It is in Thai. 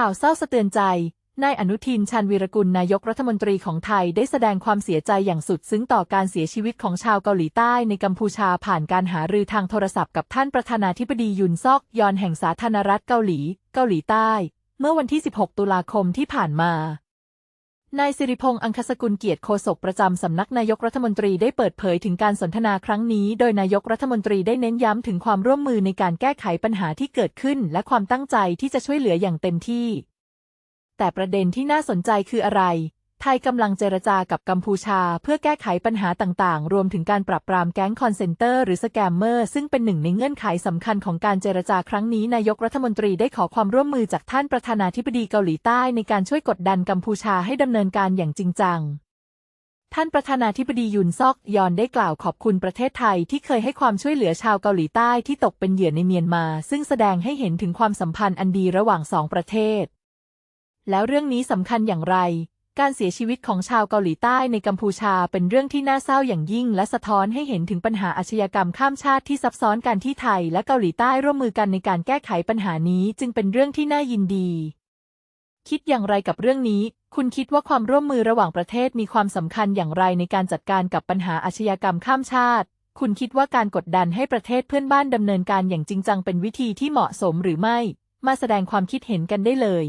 ข่าวเศร้าสะเตือนใจ นายอนุทินชันวีรกุลนายกรัฐมนตรีของไทยได้แสดงความเสียใจอย่างสุดซึ้งต่อการเสียชีวิตของชาวเกาหลีใต้ในกัมพูชาผ่านการหารือทางโทรศัพท์กับท่านประธานาธิบดียุนซอกยอนแห่งสาธารณรัฐเกาหลี เกาหลีใต้ เมื่อวันที่ 16 ตุลาคมที่ผ่านมา นายสิริพงษ์อังคสกุลเกียรติโฆษกประจำสำนักนายกรัฐมนตรีได้เปิดเผยถึงการสนทนาครั้งนี้ โดยนายกรัฐมนตรีได้เน้นย้ำถึงความร่วมมือในการแก้ไขปัญหาที่เกิดขึ้น และความตั้งใจที่จะช่วยเหลืออย่างเต็มที่ แต่ประเด็นที่น่าสนใจคืออะไร ไทยกำลังเจรจากับกัมพูชาเพื่อแก้ไขปัญหาต่างๆ รวมถึงการปราบปรามแก๊งคอนเซนเตอร์หรือสแกมเมอร์ ซึ่งเป็นหนึ่งในเงื่อนไขสำคัญของการเจรจาครั้งนี้ นายกรัฐมนตรีได้ขอความร่วมมือจากท่านประธานาธิบดีเกาหลีใต้ในการช่วยกดดันกัมพูชาให้ดำเนินการอย่างจริงจัง ท่านประธานาธิบดียุนซอกยอนได้กล่าวขอบคุณประเทศไทยที่เคยให้ความช่วยเหลือชาวเกาหลีใต้ที่ตกเป็นเหยื่อในเมียนมา ซึ่งแสดงให้เห็นถึงความสัมพันธ์อันดีระหว่างสองประเทศ แล้วเรื่องนี้สำคัญอย่างไร การเสียชีวิตของชาวเกาหลีใต้ในกัมพูชาเป็นเรื่องที่น่าเศร้าอย่างยิ่ง และสะท้อนให้เห็นถึงปัญหาอาชญากรรมข้ามชาติที่ซับซ้อนกันที่ไทย และเกาหลีใต้ร่วมมือกันในการแก้ไขปัญหานี้จึงเป็นเรื่องที่น่ายินดี คิดอย่างไรกับเรื่องนี้ คุณคิดว่าความร่วมมือระหว่างประเทศมีความสำคัญอย่างไรในการจัดการกับปัญหาอาชญากรรมข้ามชาติ คุณคิดว่าการกดดันให้ประเทศเพื่อนบ้านดำเนินการอย่างจริงจังเป็นวิธีที่เหมาะสมหรือไม่ มาแสดงความคิดเห็นกันได้เลย